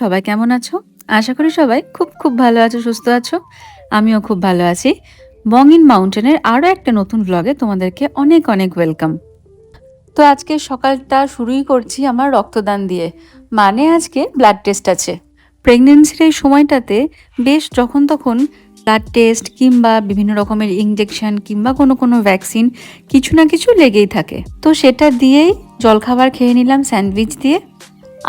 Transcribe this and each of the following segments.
সবাই কেমন আছো? আশা করি সবাই খুব খুব ভালো আছো, সুস্থ আছো। আমিও খুব ভালো আছি। বং ইন মাউন্টেনের আরও একটা নতুন ব্লগে তোমাদেরকে অনেক অনেক ওয়েলকাম তো আজকে সকালটা শুরুই করছি আমার রক্তদান দিয়ে। মানে আজকে ব্লাড টেস্ট আছে। প্রেগনেন্সির এই সময়টাতে বেশ যখন তখন ব্লাড টেস্ট কিংবা বিভিন্ন রকমের ইঞ্জেকশন কিংবা কোনো কোনো ভ্যাকসিন কিছু না কিছু লেগেই থাকে। তো সেটা দিয়েই জলখাবার খেয়ে নিলাম স্যান্ডউইচ দিয়ে।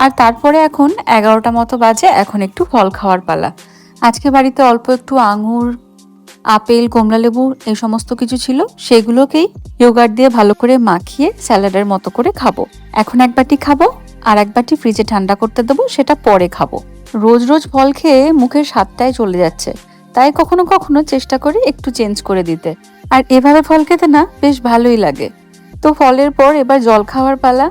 আর তারপরে এখন এগারোটা মতো বাজে, এখন একটু ফল খাওয়ার পালা। আজকে বাড়িতে অল্প একটু আঙুর, আপেল কমলালেবু এই সমস্ত কিছু ছিল, সেগুলোকেই ইয়োগার্ট দিয়ে ভালো করে মাখিয়ে স্যালাডের মতো করে খাব। এখন এক বাটি খাব আর এক বাটি ফ্রিজে ঠান্ডা করতে দেবো, সেটা পরে খাব। রোজ রোজ ফল খেয়ে মুখের স্বাদটাই চলে যাচ্ছে। তাই কখনো কখনো চেষ্টা করি একটু চেঞ্জ করে দিতে। আর এভাবে ফল খেতে না বেশ ভালোই লাগে। তো ফলের পর এবার জল খাওয়ার পালা।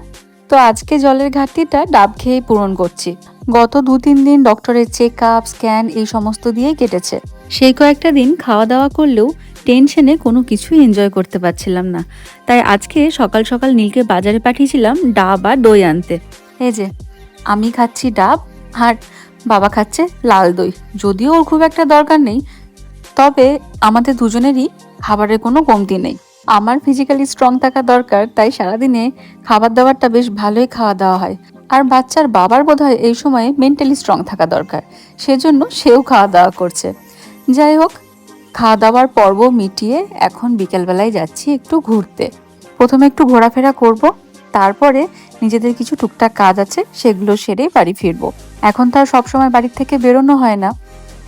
তো আজকে জলের ঘাটতিটা ডাব খেয়েই পূরণ করছি। গত দু তিন দিন ডক্টরের চেক আপ স্ক্যান এই সমস্ত দিয়েই কেটেছে। সেই কয়েকটা দিন খাওয়া দাওয়া করলেও টেনশনে কোনো কিছুই এনজয় করতে পারছিলাম না। তাই আজকে সকাল সকাল নীলকে বাজারে পাঠিয়েছিলাম ডাব আর দই আনতে। এই যে, আমি খাচ্ছি ডাব আর বাবা খাচ্ছে লাল দই। যদিও ওর খুব একটা দরকার নেই, তবে আমাদের দুজনেরই খাবারের কোনো কমতি নেই। আমার ফিজিক্যালি স্ট্রং থাকা দরকার, তাই সারাদিনে খাবার দাবারটা বেশ ভালোই খাওয়া দাওয়া হয়। আর বাচ্চার বাবার বোধ হয় এই সময়ে মেন্টালি স্ট্রং থাকা দরকার, সেজন্য সেও খাওয়া দাওয়া করছে। যাই হোক, খাওয়া দাওয়ার পর্ব মিটিয়ে এখন বিকেলবেলায় যাচ্ছি একটু ঘুরতে। প্রথমে একটু ঘোরাফেরা করব, তারপরে নিজেদের কিছু টুকটাক কাজ আছে, সেগুলো সেরে বাড়ি ফিরবো। এখন তো আর সবসময় বাড়ির থেকে বেরোনো হয় না।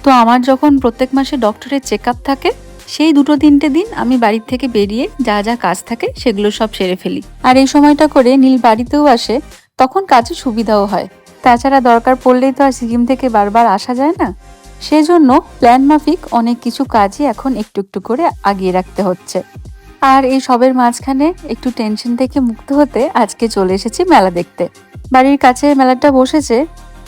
তো আমার যখন প্রত্যেক মাসে ডক্টরের চেক আপ থাকে সেই দুটো তিনটে দিন আমি বাড়ির থেকে বেরিয়ে যা যা কাজ থাকে সেগুলো সব সেরে ফেলি। আর এই সময়টা করে নীল বাড়িতেও আসে, তখন কাজে সুবিধাও হয়। তাছাড়া দরকার পড়লেই তো আর সিকিম থেকে বারবার আসা যায় না। সেজন্য প্ল্যান মাফিক অনেক কিছু কাজই এখন একটু একটু করে আগিয়ে রাখতে হচ্ছে। আর এই সবের মাঝখানে একটু টেনশন থেকে মুক্ত হতে আজকে চলে এসেছি মেলা দেখতে। বাড়ির কাছে মেলাটা বসেছে,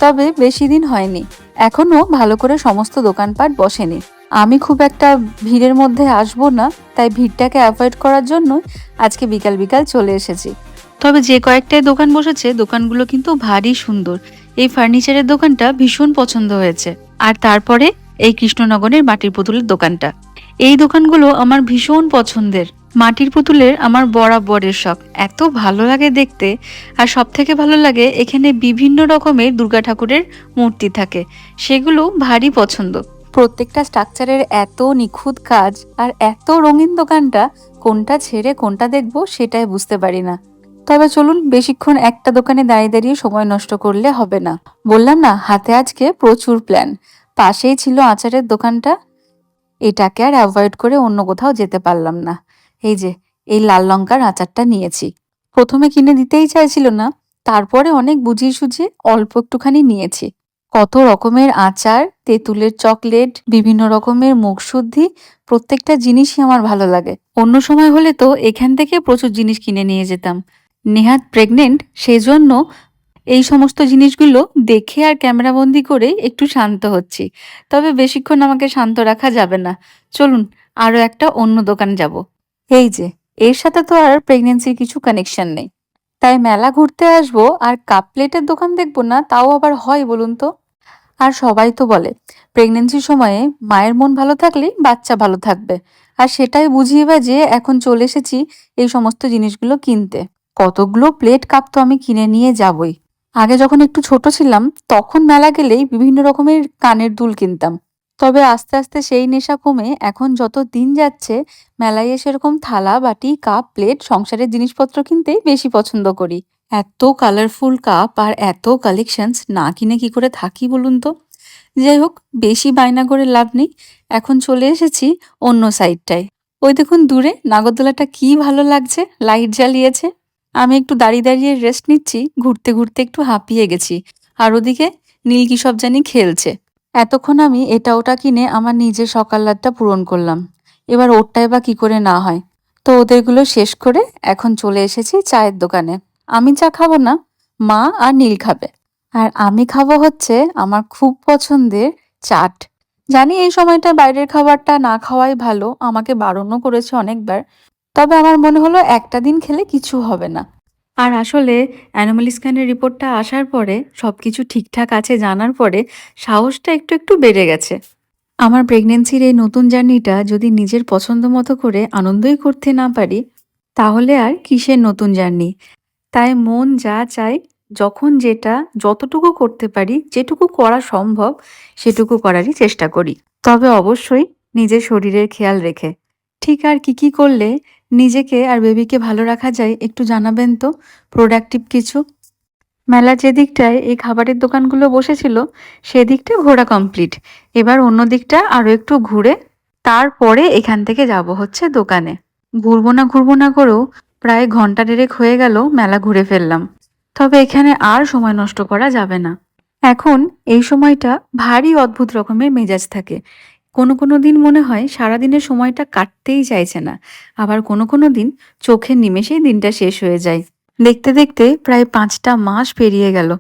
তবে বেশি দিন হয়নি। এখনও ভালো করে সমস্ত দোকানপাট বসেনি। আমি খুব একটা ভিড়ের মধ্যে আসব না, তাই ভিড়টাকে অ্যাভয়েড করার জন্য আজকে বিকাল বিকাল চলে এসেছি। তবে যে কয়েকটাই দোকান বসেছে, দোকানগুলো কিন্তু ভারী সুন্দর। এই ফার্নিচারের দোকানটা ভীষণ পছন্দ হয়েছে। আর তারপরে এই কৃষ্ণনগরের মাটির পুতুলের দোকানটা। এই দোকানগুলো আমার ভীষণ পছন্দের। মাটির পুতুলের আমার বরাবরের শখ। এত ভালো লাগে দেখতে, আর সব থেকে ভালো লাগে এখানে বিভিন্ন রকমের দুর্গা ঠাকুরের মূর্তি থাকে। সেগুলো ভারী পছন্দ। প্রত্যেকটা স্ট্রাকচারের এত নিখুঁত কাজ আর এত রঙিন দোকানটা কোনটা ছেড়ে কোনটা দেখব সেটাই বুঝতে পারি না। তবে চলুন বেশিক্ষণ একটা দোকানে দাঁড়িয়ে দাঁড়িয়ে সময় নষ্ট করলে হবে না। বললাম না, হাতে আজকে প্রচুর প্ল্যান পাশেই ছিল আচারের দোকানটা। এটাকে আর অ্যাভয়েড করে অন্য কোথাও যেতে পারলাম না। এই যে, এই লাল লঙ্কার আচারটা নিয়েছি। প্রথমে কিনে দিতেই চাইছিল না, তারপরে অনেক বুঝিয়ে সুঝিয়ে অল্প একটুখানি নিয়েছি। কত রকমের আচার, তেঁতুলের চকলেট, বিভিন্ন রকমের মুখশুদ্ধি প্রত্যেকটা জিনিসই আমার ভালো লাগে। অন্য সময় হলে তো এখান থেকে প্রচুর জিনিস কিনে নিয়ে যেতাম। নেহাত প্রেগনেন্ট সেই জন্য এই সমস্ত জিনিসগুলো দেখে আর ক্যামেরাবন্দি করে একটু শান্ত হচ্ছি। তবে বেশিক্ষণ আমাকে শান্ত রাখা যাবে না। চলুন আরও একটা অন্য দোকান যাব। এই যে, এর সাথে তো আর প্রেগনেন্সির কিছু কানেকশন নেই। তাই মেলা ঘুরতে আসব আর কাপ প্লেটের দোকান দেখব না, তাও আবার হয় বলুন তো? আর সবাই তো বলে প্রেগনেন্সির সময়ে মায়ের মন ভালো থাকলেই বাচ্চা ভালো থাকবে। আর সেটাই বুঝিয়ে বা যে এখন চলে এসেছি এই সমস্ত জিনিসগুলো কিনতে। কতগুলো প্লেট কাপ তো আমি কিনে নিয়ে যাবই। আগে যখন একটু ছোট ছিলাম, তখন মেলা গেলেই বিভিন্ন রকমের কানের দুল কিনতাম। তবে আস্তে আস্তে সেই নেশা কমে এখন যত দিন যাচ্ছে, মেলায় এসে এরকম থালা, বাটি কাপ প্লেট সংসারের জিনিসপত্র কিনতেই বেশি পছন্দ করি। এত কালারফুল কাপ আর এত কালেকশনস না কিনে কি করে থাকি বলুন তো? যাই হোক, বেশি বায়না করে লাভ নেই। এখন চলে এসেছি অন্য সাইডটায় ওই দেখুন, দূরে নাগরদোলাটা কি ভালো লাগছে লাইট জ্বালিয়েছে। আমি একটু দাঁড়িয়ে দাঁড়িয়ে রেস্ট নিচ্ছি, ঘুরতে ঘুরতে একটু হাঁপিয়ে গেছি। আর ওদিকে নীল কি সব জানি খেলছে। এতক্ষণ আমি এটা ওটা কিনে আমার নিজের সকালটা পূরণ করলাম। এবার ওরটাই বা কি করে না হয়। তো ওদেরগুলো শেষ করে এখন চলে এসেছি চায়ের দোকানে। আমি চা খাব না, মা আর নীল খাবে। আর আমি খাব হচ্ছে আমার খুব পছন্দের চাট। জানি এই সময়টা বাইরের খাবারটা না খাওয়াই ভালো, আমাকে বারণও করেছে অনেকবার, তবে আমার মনে হলো একটা দিন খেলে কিছু হবে না। আর আসলে অ্যানোমালি স্ক্যানের রিপোর্টটা আসার পরে সব কিছু ঠিকঠাক আছে জানার পরে সাহসটা একটু একটু বেড়ে গেছে। আমার প্রেগনেন্সির এই নতুন জার্নিটা যদি নিজের পছন্দ মতো করে আনন্দই করতে না পারি, তাহলে আর কিসের নতুন জার্নি তাই মন যা চায়, যখন যেটা, যতটুকু করতে পারি, যেটুকু করা সম্ভব, সেটুকু করারই চেষ্টা করি। তবে অবশ্যই নিজের শরীরের খেয়াল রেখে। ঠিক আর কি কি করলে নিজেকে আর বেবিকে ভালো রাখা যায়, একটু জানাবেন তো? প্রোডাক্টিভ কিছু? মেলা যে দিকটায় এই খাবারের দোকানগুলো বসেছিল সেদিকটা ঘোরা কমপ্লিট এবার অন্য দিকটা আরও একটু ঘুরে, তারপরে এখান থেকে যাব হচ্ছে দোকানে। ঘুরবো না ঘুরবো না করেও প্রায় ঘণ্টা দেড়েক হয়ে গেল মেলা ঘুরে ফেললাম। তবে এখানে আর সময় নষ্ট করা যাবে না। এখন এই সময়টা ভারী অদ্ভুত রকমের মেজাজ থাকে। কোনো কোনো দিন মনে হয় সারাদিনের সময়টা কাটতেই চাইছে না। আবার কোনো কোনো দিন চোখের নিমেষেই দিনটা শেষ হয়ে যায়। দেখতে দেখতে প্রায় পাঁচটা মাস পেরিয়ে গেল।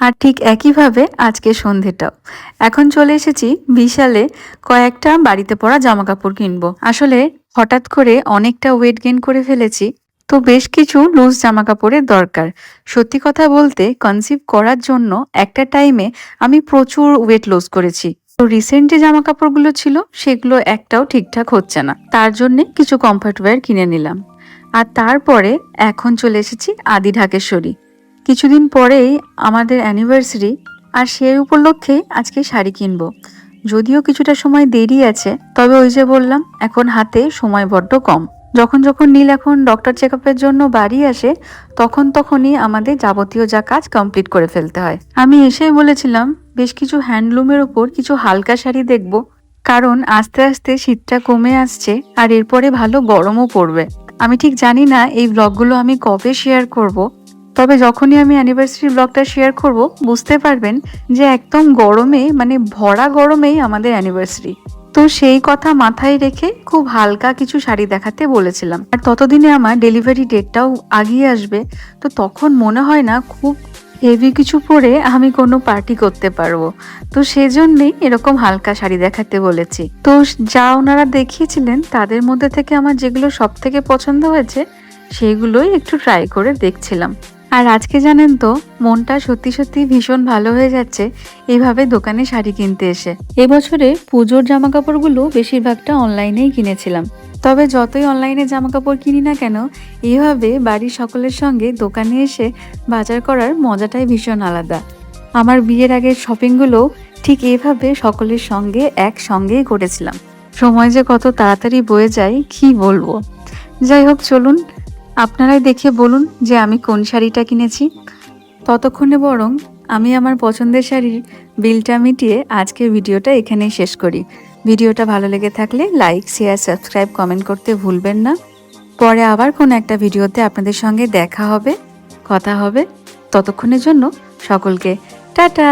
আর ঠিক একইভাবে আজকে সন্ধেটাও। এখন চলে এসেছি বিশালে কয়েকটা বাড়িতে পরা জামা কাপড় কিনবো। আসলে হঠাৎ করে অনেকটা ওয়েট গেইন করে ফেলেছি। তো বেশ কিছু লুজ জামা কাপড়ের দরকার। সত্যি কথা বলতে কনসিভ করার জন্য একটা টাইমে আমি প্রচুর ওয়েট লস করেছি। তো রিসেন্ট যে জামা কাপড়গুলো ছিল, সেগুলো একটাও ঠিকঠাক হচ্ছে না। তার জন্যে কিছু কমফর্ট ওয়্যার কিনে নিলাম। আর তারপরে এখন চলে এসেছি আদি ঢাকেশ্বরী। কিছুদিন পরেই আমাদের অ্যানিভার্সারি আর সেই উপলক্ষে আজকে শাড়ি কিনবো। যদিও কিছুটা সময় দেরি আছে, তবে ওই যে বললাম, এখন হাতে সময় বড্ড কম। যখন যখন নীল এখন ডক্টর চেক জন্য বাড়ি আসে, তখন তখনই আমাদের যাবতীয় যা কাজ কমপ্লিট করে ফেলতে হয় আমি এসেই বলেছিলাম, বেশ কিছু হ্যান্ডলুমের ওপর কিছু হালকা শাড়ি দেখব, কারণ আস্তে আস্তে শীতটা কমে আসছে আর এরপরে ভালো গরমও পড়বে আমি ঠিক জানি না এই ব্লগগুলো আমি কবে শেয়ার করব। তবে যখনই আমি অ্যানিভার্সারি ব্লগটা শেয়ার করব, বুঝতে পারবেন যে একদম গরমে মানে ভরা গরমেই আমাদের অ্যানিভার্সারি তো সেই কথা মাথায় রেখে খুব হালকা কিছু শাড়ি দেখাতে বলেছিলাম। আর ততদিনে আমার ডেলিভারি ডেটটাও আগিয়ে আসবে, তো তখন মনে হয় না খুব হেভি কিছু পরে আমি কোনো পার্টি করতে পারব। তো সেজন্যই এরকম হালকা শাড়ি দেখাতে বলেছি। তো যা ওনারা দেখিয়েছিলেন, তাদের মধ্যে থেকে আমার যেগুলো সব থেকে পছন্দ হয়েছে সেগুলোই একটু ট্রাই করে দেখছিলাম। আর আজকে জানেন তো, মনটা সত্যি সত্যি ভীষণ ভালো হয়ে যাচ্ছে এইভাবে দোকানে শাড়ি কিনতে এসে। এবছরে পুজোর জামা কাপড়গুলো বেশিরভাগটা অনলাইনেই কিনেছিলাম। তবে যতই অনলাইনে জামা কাপড় কিনি না কেন, এইভাবে বাড়ির সকলের সঙ্গে দোকানে এসে বাজার করার মজাটাই ভীষণ আলাদা। আমার বিয়ের আগের শপিংগুলো ঠিক এভাবে সকলের সঙ্গে একসঙ্গেই করেছিলাম। সময় যে কত তাড়াতাড়ি বয়ে যায়, কি বলব? যাই হোক, চলুন আপনারাই দেখে বলুন যে আমি কোন শাড়িটা কিনেছি। ততক্ষণে বরং আমি আমার পছন্দের শাড়ির বিলটা মিটিয়ে আজকের ভিডিওটা এখানেই শেষ করি। ভিডিওটা ভালো লেগে থাকলে লাইক, শেয়ার, সাবস্ক্রাইব, কমেন্ট করতে ভুলবেন না। পরে আবার কোনো একটা ভিডিওতে আপনাদের সঙ্গে দেখা হবে, কথা হবে। ততক্ষণের জন্য সকলকে টাটা!